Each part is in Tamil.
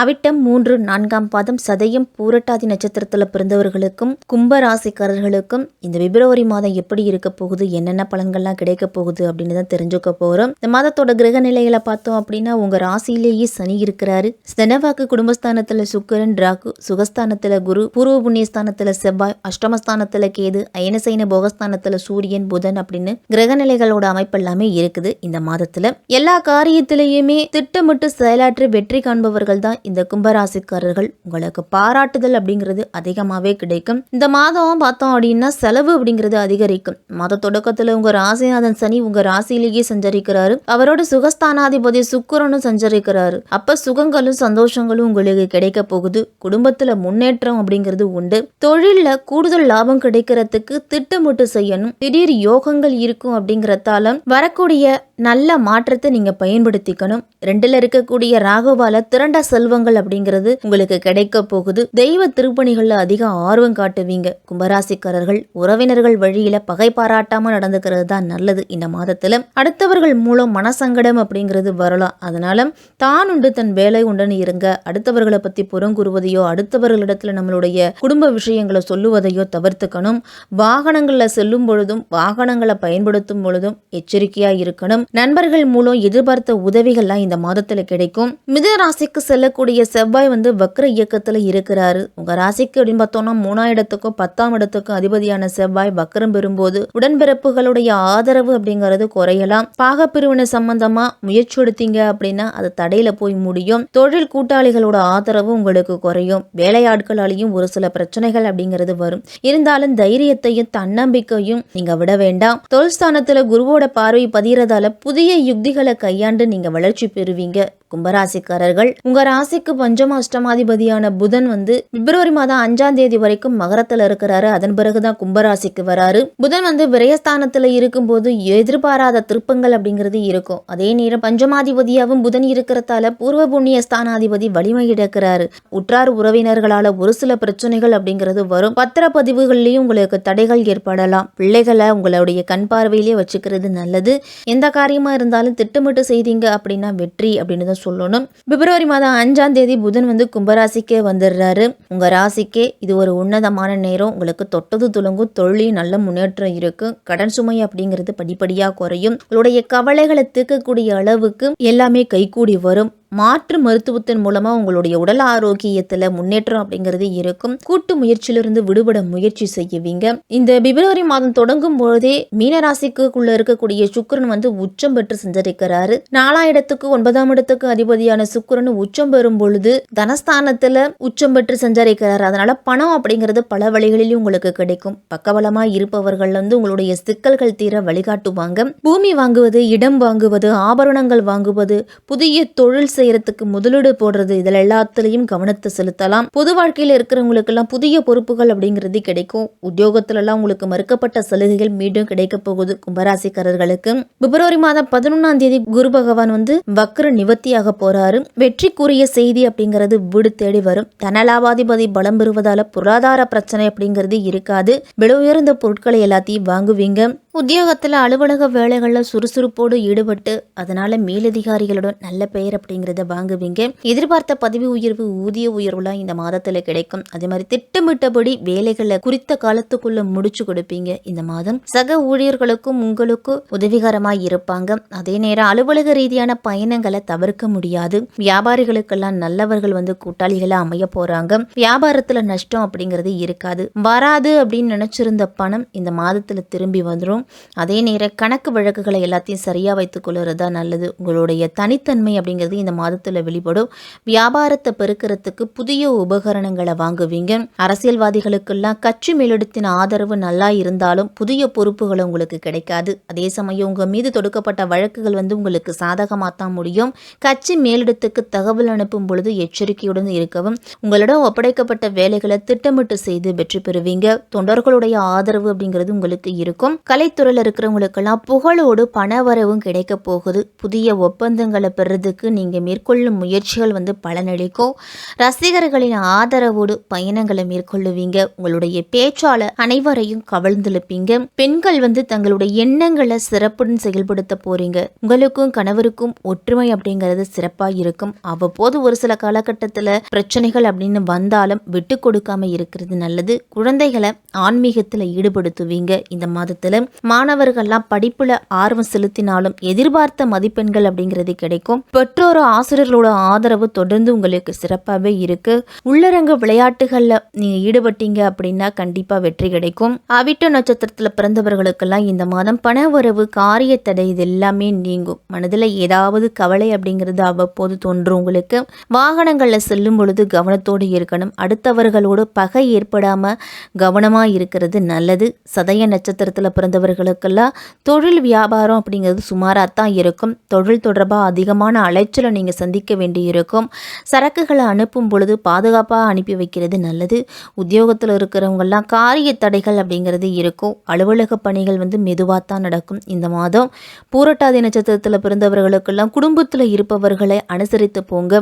அவிட்டம் மூன்று நான்காம் பாதம் சதயம் பூரட்டாதி நட்சத்திரத்தில் பிறந்தவர்களுக்கும் கும்பராசிக்காரர்களுக்கும் இந்த பிப்ரவரி மாதம் எப்படி இருக்க போகுது என்னென்ன பலன்கள்லாம் கிடைக்க போகுது அப்படின்னு தான் தெரிஞ்சுக்க போகிறோம் இந்த மாதத்தோட கிரக நிலைகளை பார்த்தோம் அப்படின்னா உங்கள் ராசியிலேயே சனி இருக்கிறாரு. ஸ்தனவாக்கு குடும்பஸ்தானத்தில் சுக்கரன் ராகு சுகஸ்தானத்தில் குரு பூர்வ புண்ணியஸ்தானத்தில் செவ்வாய் அஷ்டமஸ்தானத்தில் கேது அயனசைன போகஸ்தானத்தில் சூரியன் புதன் அப்படின்னு கிரக நிலைகளோட அமைப்பு எல்லாமே இருக்குது இந்த மாதத்தில். எல்லா காரியத்திலையுமே திட்டமிட்டு செயலாற்றி வெற்றி காண்பவர்கள் தான் இந்த கும்பராசிக்காரர்கள் உங்களுக்கு பாராட்டுதல் அப்படிங்கிறது அதிகமாகவே கிடைக்கும். இந்த மாதம் பார்த்தோம் அப்படின்னா செலவு அப்படிங்கிறது அதிகரிக்கும். மாத தொடக்கத்தில் உங்க ராசிநாதன் சனி உங்க ராசியிலேயே சஞ்சரிக்கிறாரு. அவரோட சுகஸ்தானாதிபதி சுக்கரனும் சஞ்சரிக்கிறாரு. அப்ப சுகங்களும் சந்தோஷங்களும் உங்களுக்கு கிடைக்க போகுது. குடும்பத்துல முன்னேற்றம் அப்படிங்கிறது உண்டு. தொழில்ல கூடுதல் லாபம் கிடைக்கிறதுக்கு திட்டமிட்டு செய்யணும். திடீர் யோகங்கள் இருக்கும் அப்படிங்கிறதால வரக்கூடிய நல்ல மாற்றத்தை நீங்க பயன்படுத்திக்கணும். ரெண்டுல இருக்கக்கூடிய ராகுவால திரண்ட செல்வங்கள் அப்படிங்கிறது உங்களுக்கு கிடைக்க போகுது. தெய்வ திருப்பணிகள்ல அதிக ஆர்வம் காட்டுவீங்க. கும்பராசிக்காரர்கள் உறவினர்கள் வழியில பகை பாராட்டாம நடந்துக்கிறது தான் நல்லது இந்த மாதத்துல. அடுத்தவர்கள் மூலம் மனசங்கடம் அப்படிங்கிறது வரலாம். அதனால தான் உண்டு தன் வேலை உண்டுன்னு இருங்க. அடுத்தவர்களை பத்தி புறங்கூறுவதையோ அடுத்தவர்களிடத்துல நம்மளுடைய குடும்ப விஷயங்களை சொல்லுவதையோ தவிர்த்துக்கணும். வாகனங்கள்ல செல்லும் பொழுதும் வாகனங்களை பயன்படுத்தும் பொழுதும் எச்சரிக்கையா இருக்கணும். நண்பர்கள் மூலம் எதிர்பார்த்த உதவிகள்லாம் இந்த மாதத்துல கிடைக்கும். மிதராசிக்கு செல்ல இருக்கக்கூடிய செவ்வாய் வந்து வக்ர இயக்கத்தில் இருக்கிறாரு. உங்க ராசிக்கு அப்படின்னு பார்த்தோம்னா மூணாம் இடத்துக்கும் பத்தாம் இடத்துக்கும் அதிபதியான செவ்வாய் வக்ரம் பெறும்போது உடன்பிறப்புகளுடைய ஆதரவு அப்படிங்கிறது குறையலாம். பாகப்பிரிவினை சம்பந்தமா முயற்சி எடுத்தீங்க அப்படின்னா அது தடையில போய் முடியும். தொழில் கூட்டாளிகளோட ஆதரவு உங்களுக்கு குறையும். வேலையாட்களாலையும் ஒரு சில பிரச்சனைகள் அப்படிங்கிறது வரும். இருந்தாலும் தைரியத்தையும் தன்னம்பிக்கையும் நீங்க விட வேண்டாம். தொழில் ஸ்தானத்துல குருவோட பார்வை பதிகிறதால புதிய யுக்திகளை கையாண்டு நீங்க வளர்ச்சி பெறுவீங்க. கும்பராசிக்காரர்கள். உங்க ராசிக்கு பஞ்சம அஷ்டமாதிபதியான புதன் வந்து பிப்ரவரி மாதம் அஞ்சாம் தேதி வரைக்கும் மகரத்துல இருக்கிறாரு. அதன் பிறகுதான் கும்பராசிக்கு வராரு. புதன் வந்து விரயஸ்தானத்துல இருக்கும்போது எதிர்பாராத திருப்பங்கள் அப்படிங்கிறது இருக்கும். அதே நேரம் பஞ்சமாதிபதியாவும் புதன் இருக்கிறதால பூர்வ புண்ணிய ஸ்தானாதிபதி வலிமை இழக்கிறாரு. உற்றார் உறவினர்களால ஒரு சில பிரச்சனைகள் அப்படிங்கிறது வரும். பத்திரப்பதிவுகள்லயும் உங்களுக்கு தடைகள் ஏற்படலாம். பிள்ளைகளை உங்களுடைய கண் பார்வையிலேயே வச்சுக்கிறது நல்லது. எந்த காரியமா இருந்தாலும் திட்டமிட்டு செய்தீங்க அப்படின்னா வெற்றி அப்படின்னு தான் சொல்லணும். பிப்ரவரி மாதம் அஞ்சாம் தேதி புதன் வந்து கும்பராசிக்கே வந்துடுறாரு. உங்க ராசிக்கே இது ஒரு உன்னதமான நேரம். உங்களுக்கு தொட்டது துளங்கும் தொழில் நல்ல முன்னேற்றம் இருக்கும் கடன் சுமை அப்படிங்கிறது படிப்படியா குறையும். உங்களுடைய கவலைகளை தீர்க்கக்கூடிய அளவுக்கு எல்லாமே கைகூடி வரும். மாற்று மருத்துவத்தின் மூலமா உங்களுடைய உடல் ஆரோக்கியத்துல முன்னேற்றம் அப்படிங்கிறது இருக்கும். கூட்டு முயற்சியிலிருந்து விடுபட முயற்சி செய்யுவீங்க இந்த பிப்ரவரி மாதம் தொடங்கும் பொழுதே மீனராசிக்குள்ள இருக்கக்கூடிய சுக்கிரன் வந்து உச்சம் பெற்று சஞ்சரிக்கிறாரு. நாலாம் இடத்துக்கு ஒன்பதாம் இடத்துக்கு அதிபதியான சுக்கரன் உச்சம் பெறும் பொழுது தனஸ்தானத்துல உச்சம் பெற்று சஞ்சரிக்கிறார். அதனால பணம் அப்படிங்கிறது பல வழிகளிலும் உங்களுக்கு கிடைக்கும். பக்கபலமா இருப்பவர்கள் வந்து உங்களுடைய சிக்கல்கள் தீர வழிகாட்டுவாங்க. பூமி வாங்குவது இடம் வாங்குவது ஆபரணங்கள் வாங்குவது புதிய தொழில் செய்யறதுக்கு முதலீடு போடுறது இதில் எல்லாத்துலேயும் கவனத்தை செலுத்தலாம். பொது வாழ்க்கையில் இருக்கிறவங்களுக்கெல்லாம் புதிய பொறுப்புகள் அப்படிங்கிறது கிடைக்கும். உத்தியோகத்திலலாம் உங்களுக்கு மறுக்கப்பட்ட சலுகைகள் மீண்டும் கிடைக்க போகுது கும்பராசிக்காரர்களுக்கு. பிப்ரவரி மாதம் பதினொன்றாம் தேதி குரு பகவான் வந்து வக்ர நிவர்த்தியாக போறாரு. வெற்றிக்குரிய செய்தி அப்படிங்கிறது வீடு தேடி வரும். தனலாபாதிபதி பலம் பெறுவதால பொருளாதார பிரச்சனை அப்படிங்கிறது இருக்காது. விலை உயர்ந்த பொருட்களை எல்லாத்தையும் வாங்குவீங்க. உத்தியோகத்தில் அலுவலக வேலைகளில் சுறுசுறுப்போடு ஈடுபட்டு அதனால மேலதிகாரிகளுடன் நல்ல பெயர் அப்படிங்கிறத வாங்குவீங்க. எதிர்பார்த்த பதவி உயர்வு ஊதிய உயர்வுலாம் இந்த மாதத்தில் கிடைக்கும். அதே மாதிரி திட்டமிட்டபடி வேலைகளை குறித்த காலத்துக்குள்ள முடிச்சு கொடுப்பீங்க. இந்த மாதம் சக ஊழியர்களுக்கும் உங்களுக்கும் உதவிகரமாக இருப்பாங்க. அதே நேரம் அலுவலக ரீதியான பயணங்களை தவிர்க்க முடியாது. வியாபாரிகளுக்கெல்லாம் நல்லவர்கள் வந்து கூட்டாளிகளாக அமைய போறாங்க. வியாபாரத்தில் நஷ்டம் அப்படிங்கிறது இருக்காது. வராது அப்படின்னு நினைச்சிருந்த பணம் இந்த மாதத்தில் திரும்பி வந்துடும் அதே நேரம் கணக்கு வழக்குகளை எல்லாத்தையும் சரியாக வைத்துக் கொள்வது தான் நல்லது. உங்களுடைய தனித்தன்மை அப்படிங்கிறது இந்த மாதத்தில் வெளிப்படும். வியாபாரத்தை பெருக்கிறதுக்கு புதிய உபகரணங்களை வாங்குவீங்க. அரசியல்வாதிகளுக்கெல்லாம் கட்சி மேலிடத்தின் ஆதரவு நல்லா இருந்தாலும் புதிய பொறுப்புகள் உங்களுக்கு கிடைக்காது. அதே சமயம் உங்கள் மீது தொடுக்கப்பட்ட வழக்குகள் வந்து உங்களுக்கு சாதகமாக தான் முடியும். கட்சி மேலிடத்துக்கு தகவல் அனுப்பும் பொழுது எச்சரிக்கையுடன் இருக்கவும் உங்களிடம் ஒப்படைக்கப்பட்ட வேலைகளை திட்டமிட்டு செய்து வெற்றி பெறுவீங்க. தொண்டர்களுடைய ஆதரவு அப்படிங்கிறது உங்களுக்கு இருக்கும். கலை கலைத்துறையில் இருக்கிறவங்களுக்கெல்லாம் புகழோடு பணவரவும் கிடைக்க போகுது. புதிய ஒப்பந்தங்களை பெறதுக்கு நீங்கள் மேற்கொள்ளும் முயற்சிகள் வந்து பலனளிக்கும். ரசிகர்களின் ஆதரவோடு பயணங்களை மேற்கொள்ளுவீங்க. உங்களுடைய பேச்சால அனைவரையும் கவழ்ந்தெழுப்பீங்க பெண்கள் வந்து தங்களுடைய எண்ணங்களை சிறப்புடன் செயல்படுத்த போறீங்க. உங்களுக்கும் கணவருக்கும் ஒற்றுமை அப்படிங்கிறது சிறப்பாக இருக்கும். அவ்வப்போது ஒரு சில காலகட்டத்தில் பிரச்சனைகள் அப்படின்னு வந்தாலும் விட்டு கொடுக்காம இருக்கிறது நல்லது. குழந்தைகளை ஆன்மீகத்தில் ஈடுபடுத்துவீங்க. இந்த மாதத்துல மாணவர்கள்லாம் படிப்புல ஆர்வம் செலுத்தினாலும் எதிர்பார்த்த மதிப்பெண்கள் அப்படிங்கிறது கிடைக்கும். பெற்றோர் ஆசிரியர்களோட ஆதரவு தொடர்ந்து உங்களுக்கு சிறப்பாகவே இருக்கு. உள்ளரங்க விளையாட்டுகள்ல நீங்க ஈடுபட்டீங்க அப்படின்னா கண்டிப்பா வெற்றி கிடைக்கும். அவிட்ட நட்சத்திரத்துல பிறந்தவர்களுக்கெல்லாம் இந்த மாதம் பண உறவு காரிய தடை இது எல்லாமே நீங்கும். மனதில் ஏதாவது கவலை அப்படிங்கிறது அவ்வப்போது தோன்றும் உங்களுக்கு. வாகனங்களில் செல்லும் பொழுது கவனத்தோடு இருக்கணும். அடுத்தவர்களோடு பகை ஏற்படாம கவனமாக இருக்கிறது நல்லது. சதய நட்சத்திரத்தில் பிறந்தவர்கள் பிறந்தவர்களுக்கெல்லாம் தொழில் வியாபாரம் அப்படிங்கிறது சுமாராக தான் இருக்கும். தொழில் தொடர்பாக அதிகமான அலைச்சலை நீங்கள் சந்திக்க வேண்டியிருக்கும். சரக்குகளை அனுப்பும் பொழுது பாதுகாப்பாக அனுப்பி வைக்கிறது நல்லது. உத்தியோகத்தில் இருக்கிறவங்கெல்லாம் காரிய தடைகள் அப்படிங்கிறது இருக்கும். அலுவலக பணிகள் வந்து மெதுவாக தான் நடக்கும். இந்த மாதம் பூரட்டாதி நட்சத்திரத்தில் பிறந்தவர்களுக்கெல்லாம் குடும்பத்தில் இருப்பவர்களை அனுசரித்து போங்க.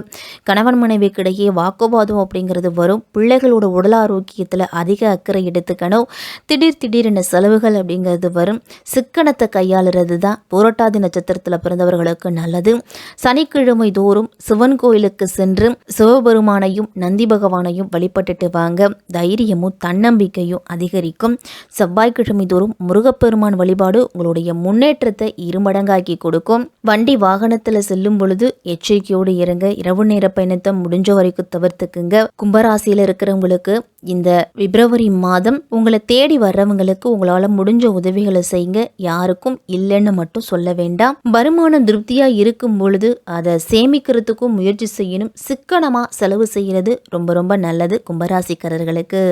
கணவன் மனைவிக்கிடையே வாக்குவாதம் அப்படிங்கிறது வரும். பிள்ளைகளோட உடல் ஆரோக்கியத்தில் அதிக அக்கறை எடுத்துக்கணும். திடீர் திடீரென செலவுகள் அப்படிங்கிறது வரும் சிக்கனத்தை கையாளுறது தான் பூரட்டாதி நட்சத்திரத்தில் பிறந்தவர்களுக்கு நல்லது. சனிக்கிழமை தோறும் சிவன் கோயிலுக்கு சென்று சிவபெருமானையும் நந்தி பகவானையும் வழிபட்டுட்டு வாங்க. தைரியமும் தன்னம்பிக்கையும் அதிகரிக்கும். செவ்வாய்க்கிழமை தோறும் முருகப்பெருமான் வழிபாடு உங்களுடைய முன்னேற்றத்தை இருமடங்காக்கி கொடுக்கும். வண்டி வாகனத்தில் செல்லும் பொழுது எச்சரிக்கையோடு இறங்க இரவு நேர பயணத்தை முடிஞ்ச வரைக்கும் தவிர்த்துக்குங்க. கும்பராசியில் இருக்கிறவங்களுக்கு இந்த பிப்ரவரி மாதம் உங்களை தேடி வர்றவங்களுக்கு உங்களால் முடிஞ்ச உதவிகளை செய்யுங்க. யாருக்கும் இல்லைன்னு மட்டும் சொல்ல வேண்டாம். வருமானம் திருப்தியாக இருக்கும் பொழுது அதை சேமிக்கிறதுக்கும் முயற்சி செய்யணும். சிக்கனமாக செலவு செய்கிறது ரொம்ப ரொம்ப நல்லது கும்பராசிக்காரர்களுக்கு.